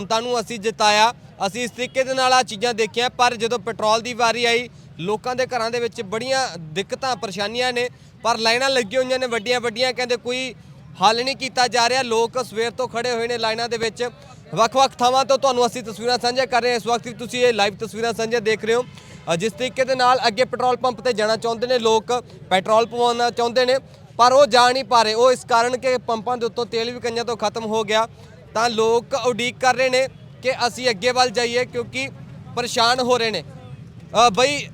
ਜਨਤਾ ਨੂੰ ਅਸੀਂ ਜਿਤਾਇਆ, ਅਸੀਂ ਇਸ ਤਰੀਕੇ ਦੇ ਨਾਲ ਆ ਚੀਜ਼ਾਂ ਦੇਖੀਆਂ, ਪਰ ਜਦੋਂ ਪੈਟਰੋਲ ਦੀ ਵਾਰੀ ਆਈ, ਲੋਕਾਂ ਦੇ ਘਰਾਂ ਦੇ ਵਿੱਚ ਬੜੀਆਂ ਦਿੱਕਤਾਂ, ਪਰੇਸ਼ਾਨੀਆਂ ਨੇ, ਪਰ ਲਾਈਨਾਂ ਲੱਗੀਆਂ ਹੋਈਆਂ ਨੇ ਵੱਡੀਆਂ ਵੱਡੀਆਂ ਕਹਿੰਦੇ ਕੋਈ ਹੱਲ ਨਹੀਂ ਕੀਤਾ ਜਾ ਰਿਹਾ, ਲੋਕ ਸਵੇਰ ਤੋਂ ਖੜੇ ਹੋਏ ਨੇ ਲਾਈਨਾਂ ਦੇ ਵਿੱਚ। ਵੱਖ-ਵੱਖ ਥਾਵਾਂ ਤੋਂ ਤੁਹਾਨੂੰ ਅਸੀਂ ਤਸਵੀਰਾਂ ਸਾਂਝਾ ਕਰ ਰਹੇ ਹਾਂ। ਇਸ ਵਕਤ ਵੀ ਤੁਸੀਂ ਇਹ ਲਾਈਵ ਤਸਵੀਰਾਂ ਸਾਂਝਾ ਦੇਖ ਰਹੇ ਹੋ। ਜਿਸ ਤਰੀਕੇ ਦੇ ਨਾਲ ਅੱਗੇ ਪੈਟਰੋਲ ਪੰਪ ਤੇ ਜਾਣਾ ਚਾਹੁੰਦੇ ਨੇ ਲੋਕ, ਪੈਟਰੋਲ ਪਵਾਉਣਾ ਚਾਹੁੰਦੇ ਨੇ, ਪਰ ਉਹ ਜਾ ਨਹੀਂ ਪਾ ਰਹੇ। ਉਹ ਇਸ ਕਾਰਨ ਕਿ ਪੰਪਾਂ ਦੇ ਉੱਤੋਂ ਤੇਲ ਵੀ ਕਈਆਂ ਤੋਂ ਖਤਮ ਹੋ ਗਿਆ। ਤਾਂ ਲੋਕ ਉਡੀਕ ਕਰ ਰਹੇ ਨੇ ਕਿ ਅਸੀਂ ਅੱਗੇ ਵੱਲ ਜਾਈਏ ਕਿਉਂਕਿ ਪਰੇਸ਼ਾਨ ਹੋ ਰਹੇ ਨੇ। ਅ, ਬਈ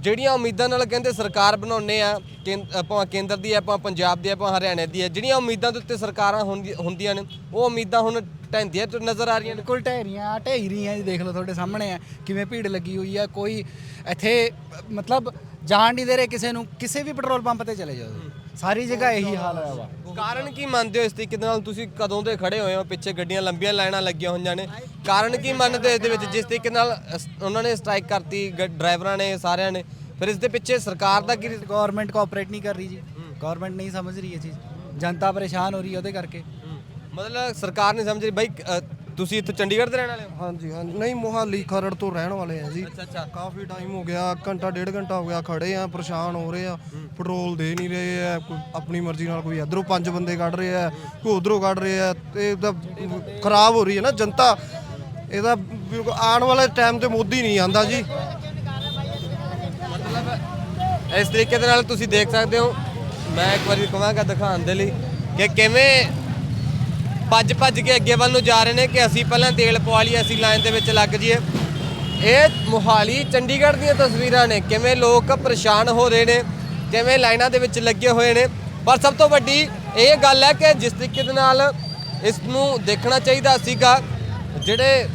ਜਿਹੜੀਆਂ ਉਮੀਦਾਂ ਨਾਲ ਕਹਿੰਦੇ ਸਰਕਾਰ ਬਣਾਉਨੇ ਆ ਕੇਂਦ- ਆਪਾਂ ਕੇਂਦਰ ਦੀ ਆ, ਆਪਾਂ ਪੰਜਾਬ ਦੀ ਆ, ਆਪਾਂ ਹਰਿਆਣੇ ਦੀ ਹੈ ਜਿਹੜੀਆਂ ਉਮੀਦਾਂ ਦੇ ਉੱਤੇ ਸਰਕਾਰਾਂ ਹੁੰਦੀ- ਹੁੰਦੀਆਂ ਨੇ ਉਹ ਉਮੀਦਾਂ ਹੁਣ ਢਹਿੰਦੀਆਂ ਤੇ ਨਜ਼ਰ ਆ ਰਹੀਆਂ ਨੇ। ਬਿਲਕੁਲ ਢਹਿ ਰਹੀਆਂ ਜੀ ਦੇਖ ਲਓ ਤੁਹਾਡੇ ਸਾਹਮਣੇ ਆ ਕਿਵੇਂ ਭੀੜ ਲੱਗੀ ਹੋਈ ਆ ਕੋਈ ਇੱਥੇ ਮਤਲਬ ਜਾਣ ਨਹੀਂ ਦੇ ਰਹੇ ਕਿਸੇ ਨੂੰ ਕਿਸੇ ਵੀ ਪੈਟਰੋਲ ਪੰਪ ਤੇ ਚਲੇ ਜਾਓ। ਸਾਰੀ ਜਗ੍ਹਾ ਇਹੀ ਹਾਲ ਹੋਇਆ ਵਾ। ਕਾਰਨ ਕੀ ਮੰਨਦੇ ਹੋ ਇਸ ਤਰੀਕੇ ਦੇ ਨਾਲ? ਤੁਸੀਂ ਕਦੋਂ ਦੇ ਖੜੇ ਹੋਏ ਹੋ? ਪਿੱਛੇ ਗੱਡੀਆਂ ਲੰਬੀਆਂ ਲਾਈਨਾਂ ਲੱਗੀਆਂ ਹੋਈਆਂ ਨੇ। ਕਾਰਨ ਕੀ ਮੰਨਦੇ ਇਸ ਦੇ ਵਿੱਚ? ਜਿਸ ਤਰੀਕੇ ਨਾਲ ਅਸ- ਉਹਨਾਂ ਨੇ ਸਟ੍ਰਾਈਕ ਕਰਤੀ ਗ- ਡਰਾਈਵਰਾਂ ਨੇ ਸਾਰਿਆਂ ਨੇ। ਫਿਰ ਇਸ ਦੇ ਪਿੱਛੇ ਸਰਕਾਰ ਦਾ ਕੀ ਗਵਰਨਮੈਂਟ ਕੋਆਪਰੇਟ ਨਹੀਂ ਕਰ ਰਹੀ ਜੀ। ਗਵਰਨਮੈਂਟ ਨਹੀਂ ਸਮਝ ਰਹੀ ਇਹ ਚੀਜ਼। ਜਨਤਾ ਪਰੇਸ਼ਾਨ ਹੋ ਰਹੀ ਹੈ ਉਹਦੇ ਕਰਕੇ। ਮਤਲਬ ਸਰਕਾਰ ਨਹੀਂ ਸਮਝ ਰਹੀ। ਬਾਈ ਅ, ਤੁਸੀਂ ਇੱਥੇ ਚੰਡੀਗੜ੍ਹ ਦੇ ਰਹਿਣ ਵਾਲੇ ਹੋ? ਹਾਂਜੀ ਹਾਂਜੀ। ਨਹੀਂ ਮੋਹਾਲੀ ਖਰੜ ਤੋਂ ਰਹਿਣ ਵਾਲੇ ਆ ਜੀ। ਅੱਛਾ ਅੱਛਾ। ਕਾਫੀ ਟਾਈਮ ਹੋ ਗਿਆ ਘੰਟਾ ਡੇਢ ਘੰਟਾ ਹੋ ਗਿਆ ਖੜੇ ਆ ਪਰੇਸ਼ਾਨ ਹੋ ਰਹੇ ਆ। ਪੈਟਰੋਲ ਦੇ ਨਹੀਂ ਰਹੇ ਆ ਕੋਈ ਆਪਣੀ ਮਰਜ਼ੀ ਨਾਲ ਕੋਈ ਇਧਰੋਂ ਪੰਜ ਬੰਦੇ ਕੱਢ ਰਹੇ ਆ ਕੋਈ ਉਧਰੋਂ ਕੱਢ ਰਹੇ ਆ। ਤੇ ਇਹਦਾ ਖਰਾਬ ਹੋ ਰਹੀ ਹੈ ਨਾ ਜਨਤਾ। ਇਹਦਾ ਆਉਣ ਵਾਲੇ ਟਾਈਮ ਤੇ ਮੋਦੀ ਨਹੀਂ ਆਂਦਾ ਜੀ। ਇਸ ਤਰੀਕੇ ਦੇ ਨਾਲ ਤੁਸੀਂ ਦੇਖ ਸਕਦੇ ਹੋ। ਮੈਂ ਇੱਕ ਵਾਰੀ ਕਹਾਂਗਾ ਦਿਖਾਉਣ ਦੇ ਲਈ ਕਿ ਕਿਵੇਂ ਭੱਜ ਭੱਜ ਕੇ ਅੱਗੇ ਵੱਲ ਨੂੰ ਜਾ ਰਹੇ ਨੇ ਕਿ ਅਸੀਂ ਪਹਿਲਾਂ ਤੇਲ ਪਵਾ ਲਈਏ, ਅਸੀਂ ਲਾਈਨ ਦੇ ਵਿੱਚ ਲੱਗ ਜਾਈਏ। ਇਹ ਮੋਹਾਲੀ, ਚੰਡੀਗੜ੍ਹ ਦੀਆਂ ਤਸਵੀਰਾਂ ਨੇ, ਕਿਵੇਂ ਲੋਕ ਪਰੇਸ਼ਾਨ ਹੋ ਰਹੇ ਨੇ, ਕਿਵੇਂ ਲਾਈਨਾਂ ਦੇ ਵਿੱਚ ਲੱਗੇ ਹੋਏ ਨੇ। ਪਰ ਸਭ ਤੋਂ ਵੱਡੀ ਇਹ ਗੱਲ ਹੈ ਕਿ ਜਿਸ ਤਰੀਕੇ ਦੇ ਨਾਲ ਇਸ ਨੂੰ ਦੇਖਣਾ ਚਾਹੀਦਾ ਸੀਗਾ, ਜਿਹੜੇ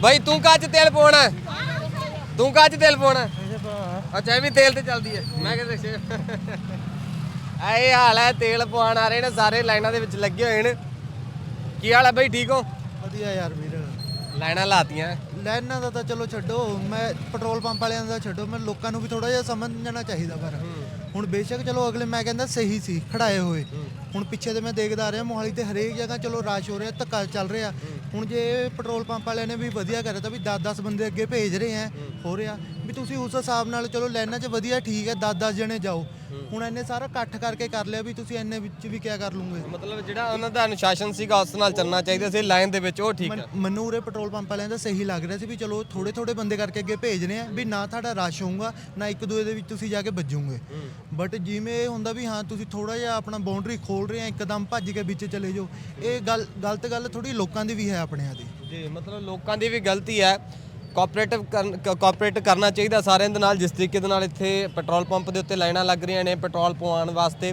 ਬਾਈ ਤੂੰ ਕੱਚ ਤੇਲ ਪਾਉਣਾ ਹੈ? ਤੂੰ ਕੱਚ ਤੇਲ ਪਾਉਣਾ ਅੱਛਾ ਇਹ ਵੀ ਤੇਲ ਤੇ ਚੱਲਦੀ ਹੈ। ਮੈਂ ਕਿਹਾ ਇਹ ਹਾਲ ਹੈ ਤੇਲ ਪਵਾਉਣ ਆ ਰਹੇ ਨੇ ਸਾਰੇ ਲਾਈਨਾਂ ਦੇ ਵਿੱਚ ਲੱਗੇ ਹੋਏ ਨੇ। ਕੀ ਹਾਲ ਹੈ ਬਾਈ ਠੀਕ ਹੋ? ਵਧੀਆ ਯਾਰ ਵੀਰ। ਲਾਈਨਾਂ ਲਾਤੀਆਂ। ਲਾਈਨਾਂ ਦਾ ਤਾਂ ਚਲੋ ਛੱਡੋ ਮੈਂ ਪੈਟਰੋਲ ਪੰਪ ਵਾਲਿਆਂ ਦਾ ਛੱਡੋ ਮੈਂ ਲੋਕਾਂ ਨੂੰ ਵੀ ਥੋੜਾ ਜਿਹਾ ਸਮਝਣਾ ਚਾਹੀਦਾ ਪਰ ਹੁਣ ਬੇਸ਼ੱਕ ਚਲੋ ਅਗਲੇ ਮੈਂ ਕਹਿੰਦਾ ਸਹੀ ਸੀ ਖੜਾਏ ਹੋਏ। ਹੁਣ ਪਿੱਛੇ ਤੇ ਮੈਂ ਦੇਖਦਾ ਆ ਰਿਹਾ ਮੋਹਾਲੀ ਤੇ ਹਰੇਕ ਜਗ੍ਹਾ ਚਲੋ ਰਾਸ਼ ਹੋ ਰਿਹਾ ਧੱਕਾ ਚੱਲ ਰਿਹਾ। ਹੁਣ ਜੇ ਪੈਟਰੋਲ ਪੰਪ ਵਾਲਿਆਂ ਨੇ ਵੀ ਵਧੀਆ ਕਰਿਆ ਤਾਂ ਵੀ 10-10 ਬੰਦੇ ਅੱਗੇ ਭੇਜ ਰਹੇ ਆ ਹੋ। ਰਿਹਾ। ਵੀ ਤੁਸੀਂ ਉਸ ਹਿਸਾਬ ਨਾਲ ਚਲੋ ਲਾਈਨਾਂ 'ਚ ਵਧੀਆ ਠੀਕ ਹੈ 10-10 ਜਣੇ ਜਾਓ। ਹੁਣ ਇੰਨੇ ਸਾਰਾ ਇਕੱਠ ਕਰਕੇ ਕਰ ਲਿਆ ਵੀ ਤੁਸੀਂ ਇੰਨੇ ਵਿੱਚ ਵੀ ਕਿਆ ਕਰ ਲੂਗੇ। ਮਤਲਬ ਜਿਹੜਾ ਉਹਨਾਂ ਦਾ ਅਨੁਸ਼ਾਸਨ ਸੀਗਾ ਉਸ ਨਾਲ ਚੱਲਣਾ ਚਾਹੀਦਾ ਸੀ ਲਾਈਨ ਦੇ ਵਿੱਚ ਉਹ ਠੀਕ ਹੈ ਮਨ- ਉਰੇ ਪੈਟਰੋਲ ਪੰਪ ਵਾਲਿਆਂ ਦਾ ਸਹੀ ਲੱਗ ਰਿਹਾ ਸੀ ਵੀ ਚਲੋ ਥੋੜੇ ਥੋੜੇ ਬੰਦੇ ਕਰਕੇ ਅੱਗੇ ਭੇਜਨੇ ਆ ਵੀ ਨਾ ਤੁਹਾਡਾ ਰਸ਼ ਹੋਊਗਾ ਨਾ ਇੱਕ ਦੂਏ ਦੇ ਵਿੱਚ ਤੁਸੀਂ ਜਾ ਕੇ ਵੱਜੋਗੇ। ਬਟ ਜਿਵੇਂ ਇਹ ਹੁੰਦਾ ਵੀ ਹਾਂ, ਤੁਸੀਂ ਥੋੜਾ ਜਿਹਾ ਆਪਣਾ ਬਾਉਂਡਰੀ ਖੋਲ ਰਹੇ ਆ, ਇੱਕਦਮ ਭੱਜ ਕੇ ਵਿੱਚ ਚਲੇ ਜਾਓ। ਇਹ ਗੱਲ, ਗਲਤ ਗੱਲ ਥੋੜੀ ਲੋਕਾਂ ਦੀ ਵੀ ਹੈ ਆਪਣਿਆਂ ਦੀ। ਜੀ, ਮਤਲਬ ਲੋਕਾਂ ਦੀ ਵੀ ਗਲਤੀ ਹੈ। ਕੋਆਪਰੇਟਿਵ ਕੋਆਪਰੇਟ ਕਰਨਾ ਚਾਹੀਦਾ ਸਾਰਿਆਂ ਦੇ ਨਾਲ, ਜਿਸ ਤਰੀਕੇ ਦੇ ਨਾਲ ਇੱਥੇ ਪੈਟਰੋਲ ਪੰਪ ਦੇ ਉੱਤੇ ਲਾਈਨਾਂ ਲੱਗ ਰਹੀਆਂ ਨੇ ਪੈਟਰੋਲ ਪਵਾਉਣ ਵਾਸਤੇ।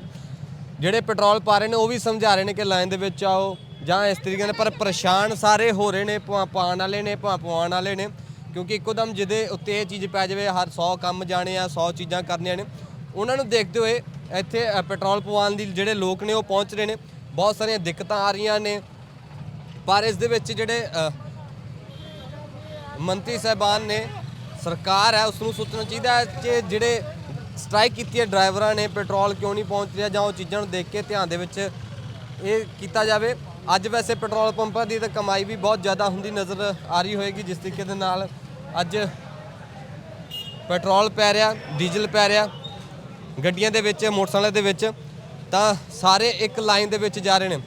ਜਿਹੜੇ ਪੈਟਰੋਲ ਪਾ ਰਹੇ ਨੇ, ਉਹ ਵੀ ਸਮਝਾ ਰਹੇ ਨੇ ਕਿ ਲਾਈਨ ਦੇ ਵਿੱਚ ਆਓ, ਜਾਂ ਇਸ ਤਰੀਕੇ ਨਾਲ, ਪਰ ਪਰੇਸ਼ਾਨ ਸਾਰੇ ਹੋ ਰਹੇ ਨੇ ਭਾਵੇਂ ਪਾਣ ਵਾਲੇ ਨੇ ਭਾਵੇਂ ਪਵਾਉਣ ਵਾਲੇ ਨੇ। ਕਿਉਂਕਿ ਇੱਕੋ ਦਮ ਜਿਹਦੇ ਉੱਤੇ ਇਹ ਚੀਜ਼ ਪੈ ਜਾਵੇ, ਹਰ 100 ਕੰਮ ਜਾਣੇ ਆ 100 ਚੀਜ਼ਾਂ ਕਰਨੀਆਂ ਨੇ ਉਹਨਾਂ ਨੂੰ ਦੇਖਦੇ ਹੋਏ ਇੱਥੇ ਅ, ਪੈਟਰੋਲ ਪਵਾਉਣ ਦੀ ਜਿਹੜੇ ਲੋਕ ਨੇ ਉਹ ਪਹੁੰਚ ਰਹੇ ਨੇ। ਬਹੁਤ ਸਾਰੀਆਂ ਦਿੱਕਤਾਂ ਆ ਰਹੀਆਂ ਨੇ। ਪਰ ਇਸ ਦੇ ਵਿੱਚ ਜਿਹੜੇ ਅ, ਮੰਤਰੀ ਸਾਹਿਬਾਨ ਨੇ ਸਰਕਾਰ ਹੈ ਉਸ ਨੂੰ ਸੋਚਣਾ ਚਾਹੀਦਾ ਹੈ ਕਿ ਜਿਹੜੇ ਸਟ੍ਰਾਈਕ ਕੀਤੀ ਹੈ ਡਰਾਈਵਰਾਂ ਨੇ ਪੈਟਰੋਲ ਕਿਉਂ ਨਹੀਂ ਪਹੁੰਚ ਰਿਹਾ ਜਾਂ ਉਹ ਚੀਜ਼ਾਂ ਨੂੰ ਦੇਖ ਕੇ ਧਿਆਨ ਦੇ ਵਿੱਚ ਇਹ ਕੀਤਾ ਜਾਵੇ। ਅੱਜ ਵੈਸੇ ਪੈਟਰੋਲ ਪੰਪਾਂ ਦੀ ਤਾਂ ਕਮਾਈ ਵੀ ਬਹੁਤ ਜ਼ਿਆਦਾ ਹੁੰਦੀ ਨਜ਼ਰ ਆ ਰਹੀ ਹੋਏਗੀ ਜਿਸ ਤਰੀਕੇ ਦੇ ਨਾਲ ਅੱਜ ਪੈਟਰੋਲ ਪੈ ਰਿਹਾ ਡੀਜ਼ਲ ਪੈ ਰਿਹਾ। ਗੱਡੀਆਂ ਦੇ ਵਿੱਚ ਮੋਟਰਸਾਈਕਲ ਦੇ ਵਿੱਚ ਤਾਂ ਸਾਰੇ ਇੱਕ ਲਾਈਨ ਦੇ ਵਿੱਚ ਜਾ ਰਹੇ ਨੇ।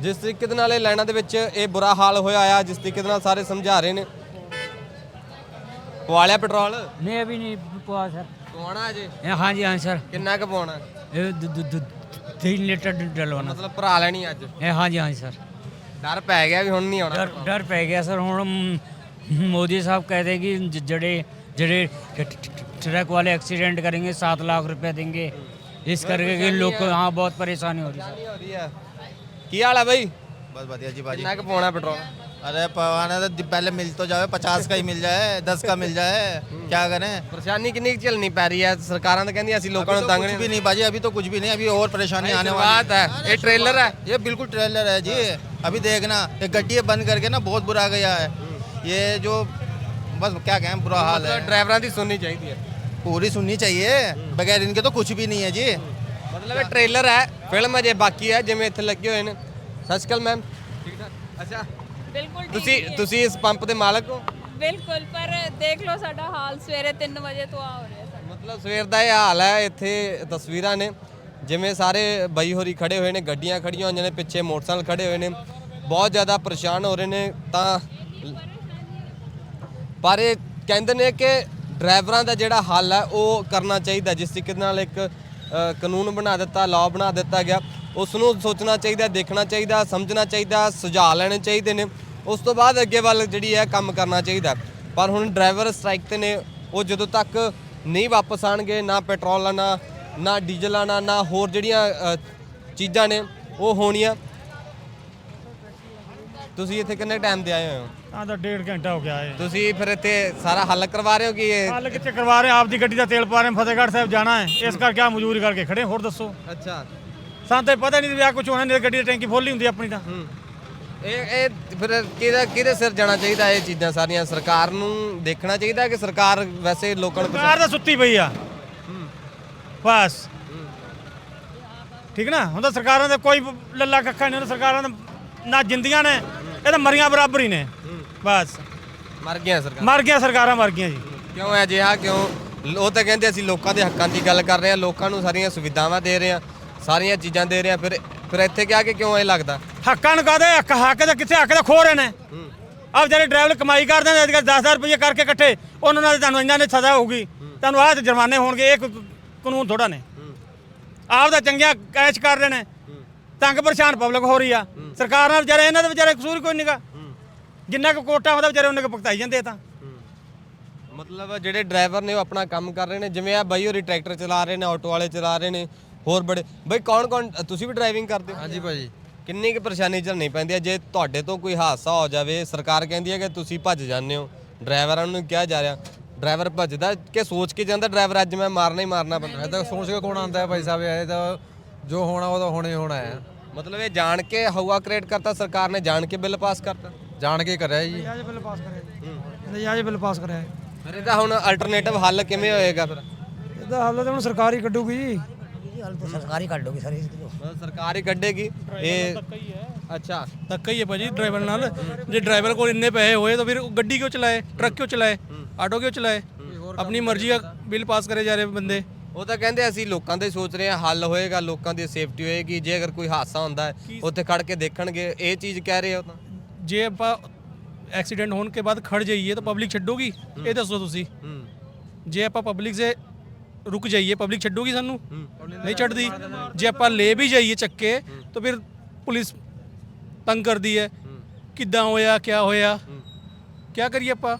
ਜਿਸ ਤਰੀਕੇ ਦੇ ਨਾਲ ਇਹ ਲਾਈਨਾਂ ਦੇ ਵਿੱਚ ਇਹ ਬੁਰਾ ਹਾਲ ਹੋਇਆ ਆ ਜਿਸ ਤਰੀਕੇ ਦੇ ਨਾਲ ਸਾਰੇ ਸਮਝਾ ਰਹੇ ਨੇ। ਪਵਾ ਪੈਟਰੋਲ? ਨਹੀਂ ਅਭੀ ਨਹੀਂ ਪਵਾ ਸਰ। ਪਵਾਉਣਾ ਅਜੇ? ਹਾਂ ਜੀ ਹਾਂ ਸਰ। ਕਿੰਨਾ ਕੁ ਪਵਾਉਣਾ? ਇਹ 3 ਲੀਟਰ ਡਲਵਾਉਣਾ। ਮਤਲਬ ਭਰਾ ਲੈਣੀ ਅੱਜ? ਹਾਂ ਜੀ ਹਾਂ ਸਰ। ਡਰ ਪੈ ਗਿਆ ਵੀ ਹੁਣ ਨਹੀਂ ਆਉਣਾ। ਡਰ ਪੈ ਗਿਆ ਸਰ। ਹੁਣ ਮੋਦੀ ਸਾਹਿਬ ਕਹਦੇ ਕਿ ਜਿਹੜੇ कि ज- जड़े जड़े ट- ट- ट्रक वाले एक्सीडेंट करेंगे सात लाख रुपए देंगे इस करके कि लोग को हाँ बहुत परेशानी हो रही है ਹੋ ਰਹੀ ਆ ਕੀ ਹਾਲ ਆ ਬਈ बस बढ़िया जी बाजी ਕਿੰਨਾ ਕੁ ਪਵਾਉਣਾ ਪੈਟਰੋਲ अरे पवाना तो पहले मिल तो जाए पचास का ही मिल जाए दस का मिल जाए क्या करें ਪਰੇਸ਼ਾਨੀ ਕਿੰਨੀ ਕੁ ਝੱਲਣੀ ਪੈ ਰਹੀ ਹੈ ਸਰਕਾਰਾਂ ਤਾਂ ਕਹਿੰਦੀਆਂ ਅਸੀਂ ਲੋਕਾਂ ਨੂੰ ਤੰਗ कुछ ਨਹੀਂ भी नहीं बाजी अभी तो कुछ भी नहीं अभी और परेशानी आने बात वाली है ये ट्रेलर है ये बिल्कुल ट्रेलर है जी अभी देखना ये गड्डी बंद करके ना बहुत बुरा गया है ये जो बस क्या कहें बुरा हाल है ਮਤਲਬ ਡਰਾਈਵਰਾਂ ਦੀ ਸੁਣਨੀ ਚਾਹੀਦੀ ਹੈ पूरी सुननी चाहिए बगैर इनके तो कुछ भी नहीं है जी ਮਤਲਬ ਇਹ ਟ੍ਰੇਲਰ ਹੈ ਫਿਲਮ ਅਜੇ ਬਾਕੀ ਹੈ ਜਿਵੇਂ ਇੱਥੇ ਲੱਗੇ ਹੋਏ ਨੇ ਸਤਿ ਸ਼੍ਰੀ ਅਕਾਲ ਮੈਮ ਠੀਕ ਠਾਕ ਅੱਛਾ ਬਿਲਕੁਲ ਠੀਕ ਤੁਸੀਂ ਹੀ ਹੈ। ਤੁਸੀਂ ਇਸ ਪੰਪ ਦੇ ਮਾਲਕ ਹੋ ਬਿਲਕੁਲ ਪਰ ਦੇਖ ਲਓ ਸਾਡਾ ਹਾਲ ਸਵੇਰੇ 3 ਵਜੇ ਤੋਂ ਆ ਹੋ ਰਿਹਾ ਸਾਡਾ ਮਤਲਬ ਸਵੇਰ ਦਾ ਇਹ ਹਾਲ ਹੈ ਇੱਥੇ ਤਸਵੀਰਾਂ ਨੇ ਜਿਵੇਂ ਸਾਰੇ ਬਾਈ ਹੋਰੀ ਖੜੇ ਹੋਏ ਨੇ ਗੱਡੀਆਂ ਖੜੀਆਂ ਹੋਈਆਂ ਨੇ ਪਿੱਛੇ ਮੋਟਰਸਾਈਕਲ ਖੜੇ ਹੋਏ ਨੇ ਬਹੁਤ ਜ਼ਿਆਦਾ ਪਰੇਸ਼ਾਨ ਹੋ ਰਹੇ ਨੇ ਤਾਂ ਪਰ ਇਹ ਕਹਿੰਦੇ ਨੇ ਕਿ ਡਰਾਈਵਰਾਂ ਦਾ ਜਿਹੜਾ ਹੱਲ ਹੈ, ਉਹ ਕਰਨਾ ਚਾਹੀਦਾ, ਜਿਸ ਤਰੀਕੇ ਨਾਲ ਇੱਕ ਕਾਨੂੰਨ ਬਣਾ ਦਿੱਤਾ ਲਾਅ ਬਣਾ ਦਿੱਤਾ ਗਿਆ। ਉਸ ਨੂੰ ਸੋਚਣਾ ਚਾਹੀਦਾ, ਦੇਖਣਾ ਚਾਹੀਦਾ, ਸਮਝਣਾ ਚਾਹੀਦਾ, ਸੁਝਾਅ ਲੈਣੇ ਚਾਹੀਦੇ ਨੇ। ਉਸ ਤੋਂ ਬਾਅਦ ਅੱਗੇ ਵੱਲ ਜਿਹੜੀ ਹੈ, ਕੰਮ ਕਰਨਾ ਚਾਹੀਦਾ। ਪਰ ਹੁਣ ਡਰਾਈਵਰ ਸਟ੍ਰਾਈਕ ਤੇ ਨੇ, ਉਹ ਜਦੋਂ ਤੱਕ ਨਹੀਂ ਵਾਪਸ ਆਣਗੇ, ਨਾ ਪੈਟਰੋਲ ਆਣਾ, ਨਾ ਡੀਜ਼ਲ ਆਣਾ, ਨਾ ਹੋਰ ਜਿਹੜੀਆਂ ਚੀਜ਼ਾਂ ਨੇ, ਉਹ ਹੋਣੀਆਂ। ਤੁਸੀਂ ਇੱਥੇ ਕਿੰਨੇ ਟਾਈਮ ਤੇ ਆਏ ਹੋਏ ਹੋ? ਆ ਤਾਂ ਡੇਢ ਘੰਟਾ ਹੋ ਗਿਆ ਹੈ। ਤੁਸੀਂ ਫਿਰ ਇੱਥੇ ਸਾਰਾ ਹੱਲ ਕਰਵਾ ਰਹੇ ਹੋ ਕਿ ਇਹ ਹਾਲ ਕਿੱਥੇ ਕਰਵਾ ਰਹੇ ਆਪਦੀ ਗੱਡੀ ਦਾ ਤੇਲ ਪਾ ਰਹੇ ਫਤਿਹਗੜ੍ਹ ਸਾਹਿਬ ਜਾਣਾ ਹੈ। ਇਸ ਕਰਕੇ ਆ ਮਜ਼ਦੂਰੀ ਕਰਕੇ ਖੜੇ ਹੋਰ ਦੱਸੋ। ਅੱਛਾ। ਸਾਨੂੰ ਤਾਂ ਪਤਾ ਨਹੀਂ ਵੀ ਆ ਕੁਝ ਹੋਣਾ ਨਹੀਂ ਗੱਡੀ ਦੀ ਟੈਂਕੀ ਫੁੱਲ ਹੀ ਹੁੰਦੀ ਆਪਣੀ ਤਾਂ। ਹੂੰ। ਇਹ ਇਹ ਫਿਰ ਕਿਹਦਾ ਕਿਹਦੇ ਸਿਰ ਜਾਣਾ ਚਾਹੀਦਾ ਇਹ ਚੀਜ਼ਾਂ ਸਾਰੀਆਂ? ਸਰਕਾਰ ਨੂੰ ਦੇਖਣਾ ਚਾਹੀਦਾ ਕਿ ਸਰਕਾਰ ਵੈਸੇ ਲੋਕਾਂ ਨੂੰ ਸਰਕਾਰ ਤਾਂ ਸੁੱਤੀ ਪਈ ਆ। ਬਸ। ਠੀਕ ਨਾ? ਹੁਣ ਤਾਂ ਸਰਕਾਰਾਂ ਦਾ ਕੋਈ ਲੱਲਾ ਕੱਖਾ ਨਹੀਂ ਹੁੰਦਾ ਸਰਕਾਰਾਂ ਦਾ ਨਾ ਜਿੰਦੀਆਂ ਨੇ ਇਹ ਤਾਂ ਮਰੀਆਂ ਬਰਾਬਰ ਹੀ ਨੇ। ਬਸ। ਮਰ ਗਿਆ ਸਰਕਾਰ। ਮਰ ਗਿਆ ਸਰਕਾਰਾਂ ਮਰ ਗਈਆਂ ਜੀ। ਕਿਉਂ ਹੈ ਅਜਿਹਾ? ਕਿਉਂ? ਉਹ ਤਾਂ ਕਹਿੰਦੇ ਅਸੀਂ ਲੋਕਾਂ ਦੇ ਹੱਕਾਂ ਦੀ ਗੱਲ ਕਰ ਰਹੇ ਹਾਂ ਲੋਕਾਂ ਨੂੰ ਸਾਰੀਆਂ ਸੁਵਿਧਾਵਾਂ ਦੇ ਰਹੇ ਹਾਂ ਸਾਰੀਆਂ ਚੀਜ਼ਾਂ ਦੇ ਰਹੇ ਹਾਂ। ਫਿਰ ਫਿਰ ਇੱਥੇ ਕਿਹਾ ਕਿ ਕਿਉਂ ਇਹ ਲੱਗਦਾ? ਹੱਕਾਂ ਨੂੰ ਕਾਹਦੇ? ਹੱਕ ਹੱਕ ਦਾ ਕਿੱਥੇ ਹੱਕ ਦਾ ਖੋ ਰਹੇ ਨੇ। ਆਪ ਜਿਹੜੇ ਡਰਾਈਵਰ ਕਮਾਈ ਕਰਦੇ ਨੇ ਅੱਜ ਕੱਲ੍ਹ 10000 ਰੁਪਏ ਕਰਕੇ ਇਕੱਠੇ। ਉਹਨਾਂ ਨਾਲ ਤੁਹਾਨੂੰ ਇੰਨਾ ਨੇ ਸਜ਼ਾ ਹੋਊਗੀ। ਤੁਹਾਨੂੰ ਆਹ ਤੇ ਜੁਰਮਾਨੇ ਹੋਣਗੇ ਇਹ ਕਾਨੂੰਨ ਥੋੜਾ ਨੇ। ਆਪ ਦਾ ਚੰਗੀਆਂ ਕੈਸ਼ ਕਰ ਰਹੇ ਨੇ। ਤੰਗ ਪਰੇਸ਼ਾਨ ਪਬਲਿਕ ਹੋ ਰਹੀ ਆ। ਸਰਕਾਰਾਂ ਵਿਚਾਰੇ ਇਹਨਾਂ ਦੇ ਵਿਚਾਰੇ ਕਸੂਰ ਕੋਈ ਨਹੀਂਗਾ ਜਿੰਨਾ ਕੁ ਕੋਟਾ ਹੁੰਦਾ ਵਿਚਾਰੇ ਉਹਨਾਂ ਕੋ ਭੁਗਤਾਈ ਜਾਂਦੇ ਆ ਤਾਂ। ਮਤਲਬ ਜਿਹੜੇ ਡਰਾਈਵਰ ਨੇ ਉਹ ਆਪਣਾ ਕੰਮ ਕਰ ਰਹੇ ਨੇ ਜਿਵੇਂ ਆ ਬਾਈ ਹੋਰੀ ਟਰੈਕਟਰ ਚਲਾ ਰਹੇ ਨੇ ਆਟੋ ਵਾਲੇ ਚਲਾ ਰਹੇ ਨੇ ਹੋਰ ਬੜੇ। ਬਈ ਕੌਣ ਕੌਣ ਤੁਸੀਂ ਵੀ ਡਰਾਈਵਿੰਗ ਕਰਦੇ ਹੋ? ਹਾਂਜੀ ਭਾਜੀ। ਕਿੰਨੀ ਕੁ ਪਰੇਸ਼ਾਨੀ ਝੱਲਣੀ ਪੈਂਦੀ ਹੈ ਜੇ ਤੁਹਾਡੇ ਤੋਂ ਕੋਈ ਹਾਦਸਾ ਹੋ ਜਾਵੇ ਸਰਕਾਰ ਕਹਿੰਦੀ ਹੈ ਕਿ ਤੁਸੀਂ ਭੱਜ ਜਾਂਦੇ ਹੋ। ਡਰਾਈਵਰਾਂ ਨੂੰ ਕਿਹਾ ਜਾ ਰਿਹਾ ਡਰਾਈਵਰ ਭੱਜਦਾ ਕਿ ਸੋਚ ਕੇ ਜਾਂਦਾ ਡਰਾਈਵਰ ਅੱਜ ਮੈਂ ਮਾਰਨਾ ਹੀ ਮਾਰਨਾ ਬੰਦਾ। ਤਾਂ ਸੋਚ ਕੇ ਕੌਣ ਆਂਦਾ ਹੈ ਭਾਈ ਸਾਹਿਬ ਇਹ ਤਾਂ ਜੋ ਹੋਣਾ ਉਹ ਤਾਂ ਹੋਣਾ ਹੋਣਾ ਹੈ। ਮਤਲਬ ਇਹ ਜਾਣ ਕੇ ਹਵਾ ਕ੍ਰੀਏਟ ਕਰਤਾ ਸਰਕਾਰ ਨੇ ਜਾਣ ਕੇ ਬਿੱਲ ਪਾਸ ਕਰਤਾ। ਜਾਣ ਕੇ ਕਰਿਆ ਜੀ। ਨਜਾਇਜ਼ ਬਿੱਲ ਪਾਸ ਕਰਿਆ ਨਜਾਇਜ਼ ਬਿੱਲ ਪਾਸ ਕਰਿਆ ਫਿਰ ਇਹਦਾ ਹੁਣ ਅਲਟਰਨੇਟਿਵ ਹੱਲ ਕਿਵੇਂ ਹੋਏਗਾ ਫਿਰ? ਇਹਦਾ ਹੱਲ ਤਾਂ ਹੁਣ ਸਰਕਾਰ ਹੀ ਕੱਢੂਗੀ ਜੀ। ਸਰਕਾਰੀ ਕੱਢ ਲੋਗੀ ਸਾਰੇ ਸਰਕਾਰ ਹੀ ਕੱਢੇਗੀ। ਇਹ ਅੱਛਾ। ਧੱਕਾ ਹੀ ਹੈ ਭਾਜੀ ਡਰਾਈਵਰ ਨਾਲ। ਜੇ ਡਰਾਈਵਰ ਕੋਲ ਇੰਨੇ ਪੈਸੇ ਹੋਏ ਤਾਂ ਫਿਰ ਉਹ ਗੱਡੀ ਕਿਉਂ ਚਲਾਏ? ਟਰੱਕ ਕਿਉਂ ਚਲਾਏ? ਆਟੋ ਕਿਉਂ ਚਲਾਏ? ਆਪਣੀ ਮਰਜ਼ੀ ਦਾ ਬਿੱਲ ਪਾਸ ਕਰੇ ਜਾ ਰਹੇ ਬੰਦੇ। ਉਹ ਤਾਂ ਕਹਿੰਦੇ ਅਸੀਂ ਲੋਕਾਂ ਦੇ ਸੋਚ ਰਹੇ ਹਾਂ ਹੱਲ ਹੋਏਗਾ ਲੋਕਾਂ ਦੀ ਸੇਫਟੀ ਹੋਏਗੀ ਜੇ ਅਗਰ ਕੋਈ ਹਾਦਸਾ ਹੁੰਦਾ ਹੈ ਉੱਥੇ ਖੜ ਕੇ ਦੇਖਣਗੇ ਇਹ ਚੀਜ਼ ਕਹਿ ਰਹੇ ਹੋ ਤਾਂ। ਜੇ ਆਪਾਂ ਐਕਸੀਡੈਂਟ ਹੋਣ ਕੇ ਬਾਅਦ ਖੜ ਜਾਈਏ ਤਾਂ ਪਬਲਿਕ ਛੱਡੂਗੀ? ਇਹ ਦੱਸੋ ਤੁਸੀਂ। ਹੂੰ। ਜੇ ਆਪਾਂ ਪਬਲਿਕ ਸੇ ਰੁਕ ਜਾਈਏ ਪਬਲਿਕ ਛੱਡੂਗੀ ਸਾਨੂੰ? ਨਹੀਂ ਛੱਡਦੀ। ਜੇ ਆਪਾਂ ਲੈ ਵੀ ਜਾਈਏ ਚੱਕੇ ਤਾਂ ਫਿਰ ਪੁਲਿਸ ਤੰਗ ਕਰਦੀ ਹੈ। ਕਿੱਦਾਂ ਹੋਇਆ ਕਿਆ ਹੋਇਆ? ਕਿਆ ਕਰੀਏ ਆਪਾਂ?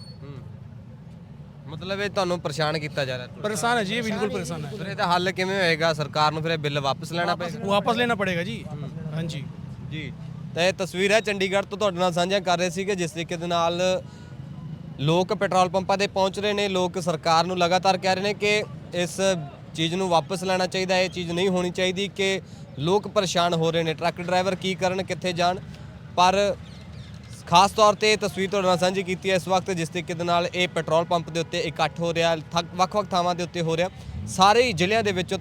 ਮਤਲਬ ਇਹ ਤੁਹਾਨੂੰ ਪਰੇਸ਼ਾਨ ਕੀਤਾ ਜਾ ਰਿਹਾ ਪਰੇਸ਼ਾਨ ਹੈ ਜੀ ਇਹ ਬਿਲਕੁਲ ਪਰੇਸ਼ਾਨ ਹੈ। ਫਿਰ ਇਹਦਾ ਹੱਲ ਕਿਵੇਂ ਹੋਏਗਾ? ਸਰਕਾਰ ਨੂੰ ਫਿਰ ਇਹ ਬਿੱਲ ਵਾਪਸ ਲੈਣਾ ਪਏਗਾ? ਵਾਪਸ ਲੈਣਾ ਪੜੇਗਾ ਜੀ। ਹਾਂਜੀ। ਜੀ। ਤਾਂ ਇਹ ਤਸਵੀਰ ਹੈ ਚੰਡੀਗੜ੍ਹ ਤੋਂ ਤੁਹਾਡੇ ਨਾਲ ਸਾਂਝਾ ਕਰ ਰਹੇ ਸੀ ਕਿ ਜਿਸ ਤਰੀਕੇ ਦੇ ਨਾਲ ਲੋਕ ਪੈਟਰੋਲ ਪੰਪਾਂ ਤੇ ਪਹੁੰਚ ਰਹੇ ਨੇ। ਲੋਕ ਸਰਕਾਰ ਨੂੰ ਲਗਾਤਾਰ ਕਹਿ ਰਹੇ ਨੇ ਕਿ ਇਸ ਚੀਜ਼ ਨੂੰ ਵਾਪਸ ਲੈਣਾ ਚਾਹੀਦਾ ਇਹ ਚੀਜ਼ ਨਹੀਂ ਹੋਣੀ ਚਾਹੀਦੀ ਕਿ ਲੋਕ ਪਰੇਸ਼ਾਨ ਹੋ ਰਹੇ ਨੇ। ਟਰੱਕ ਡਰਾਈਵਰ ਕੀ ਕਰਨ ਕਿੱਥੇ ਜਾਣ? ਪਰ ਖਾਸ ਤੌਰ ਤੇ ਤਸਵੀਰ ਤੁਹਾਡੇ ਨਾਲ ਸਾਂਝੀ ਕੀਤੀ ਹੈ ਇਸ ਵਕਤ, ਜਿਸ ਤਰੀਕੇ ਦੇ ਨਾਲ ਇਹ ਪੈਟਰੋਲ ਪੰਪ ਦੇ ਉੱਤੇ ਇਕੱਠ ਹੋ ਰਿਹਾ ਥੱਕ- ਵੱਖ-ਵੱਖ ਥਾਵਾਂ ਦੇ ਉੱਤੇ ਹੋ ਰਿਹਾ ਸਾਰੇ ਹੀ ਜ਼ਿਲ੍ਹਿਆਂ ਦੇ ਵਿੱਚ